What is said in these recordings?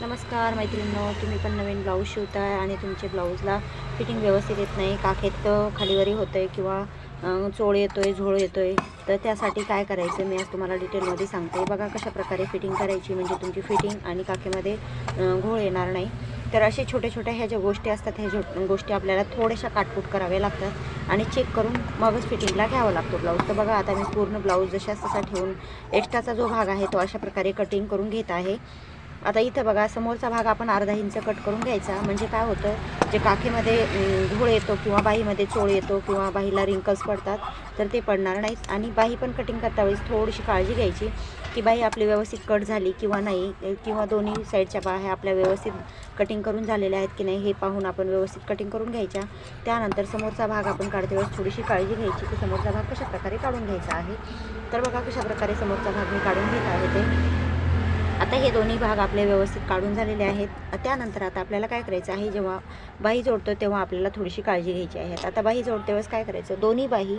नमस्कार मैत्रिणींनो तुम्ही पण नवीन ब्लाऊज शिवताय आणि तुमचे ब्लाऊजला फिटिंग व्यवस्थित येत नाही. काखेत खालीवरी होतं आहे किंवा चोळ येतो आहे झोळ येतो आहे तर त्यासाठी काय करायचं मी आज तुम्हाला डिटेलमध्ये सांगते. बघा कशा प्रकारे फिटिंग करायची. म्हणजे तुमची फिटिंग आणि काखेमध्ये घोळ येणार नाही. तर असे छोट्या छोट्या ह्या ज्या गोष्टी असतात ह्या गोष्टी आपल्याला थोड्याशा काटपूट कराव्या लागतात आणि चेक करून मगच फिटिंगला घ्यावा लागतो ब्लाऊज. तर बघा आता मी पूर्ण ब्लाऊज जशाच तसा ठेवून एक्स्ट्राचा जो भाग आहे तो अशा प्रकारे कटिंग करून घेत आहे. आता इथं बघा समोरचा भाग आपण अर्धा इंच कट करून घ्यायचा. म्हणजे काय होतं जे काखेमध्ये अं, घोळ येतो किंवा बाहीमध्ये चोळ येतो किंवा बाहीला रिंकल्स पडतात तर ते पडणार नाहीत. आणि बाही पण कटिंग करता वेळेस थोडीशी काळजी घ्यायची की बाही आपली व्यवस्थित कट झाली किंवा नाही किंवा दोन्ही साईडच्या बाह्या आपल्या व्यवस्थित कटिंग करून झालेल्या आहेत की नाही हे पाहून आपण व्यवस्थित कटिंग करून घ्यायच्या. त्यानंतर समोरचा भाग आपण काढते वेळेस थोडीशी काळजी घ्यायची की समोरचा भाग कशाप्रकारे काढून घ्यायचा आहे. तर बघा कशाप्रकारे समोरचा भाग मी काढून घेत आहे ते. आता हे दोन्ही भाग आपले व्यवस्थित काढून झालेले आहेत. त्यानंतर आता आपल्याला काय करायचं आहे जेव्हा बाही जोडतो तेव्हा आपल्याला थोडीशी काळजी घ्यायची आहे. आता बाही जोडतेवेळेस काय करायचं? दोन्ही बाही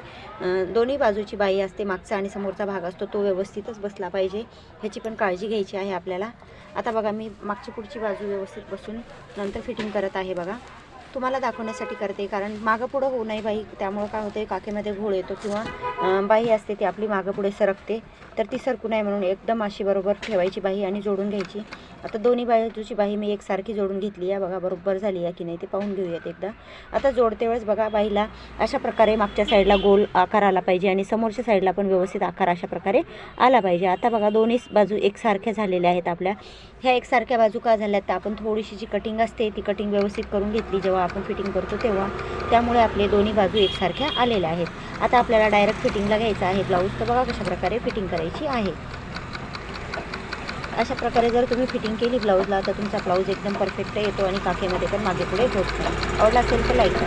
दोन्ही बाजूची बाही असते मागचा आणि समोरचा भाग असतो तो व्यवस्थितच बसला पाहिजे. ह्याची पण काळजी घ्यायची आहे आपल्याला. आता बघा मी मागची पुढची बाजू व्यवस्थित बसून नंतर फिटिंग करत आहे बघा. तुम्हाला दाखवण्यासाठी करते कारण मागं पुढं होऊ नये बाई. त्यामुळं काय होतं काखेमध्ये घोळ येतो किंवा बाई असते ती आपली मागं पुढे सरकते. तर ती सरकू नये म्हणून एकदम अशी बरोबर ठेवायची बाही आणि जोडून घ्यायची. आता दोन्ही बाजूची बाही मी एकसारखी जोडून घेतली आहे. बघा बरोबर झाली आहे की नाही ते पाहून घेऊयात एकदा. आता जोडते वेळेस बघा बाईला अशा प्रकारे मागच्या साईडला गोल आकार आला पाहिजे आणि समोरच्या साईडला पण व्यवस्थित आकार अशा प्रकारे आला पाहिजे. आता बघा दोन्ही बाजू एकसारख्या झालेल्या आहेत आपल्या. ह्या एकसारख्या बाजू का झाल्या तर आपण थोडीशी जी कटिंग असते ती कटिंग व्यवस्थित करून घेतली. जेव्हा आपण फिटिंग करतो तेव्हा. त्यामुळे आपले दोन्ही बाजू एकसारख्या आलेल्या आहेत. आता आपल्याला डायरेक्ट फिटिंगला घ्यायचं आहे. ब्लाऊज तर बघा कशा प्रकारे फिटिंग करायची आहे. अशा प्रकारे जर तुम्ही फिटिंग केली ब्लाऊजला तर तुमचा ब्लाऊज एकदम परफेक्ट येतो आणि काखेमध्ये पण मागे पुढे होत नाही आवडला असेल तर लाईक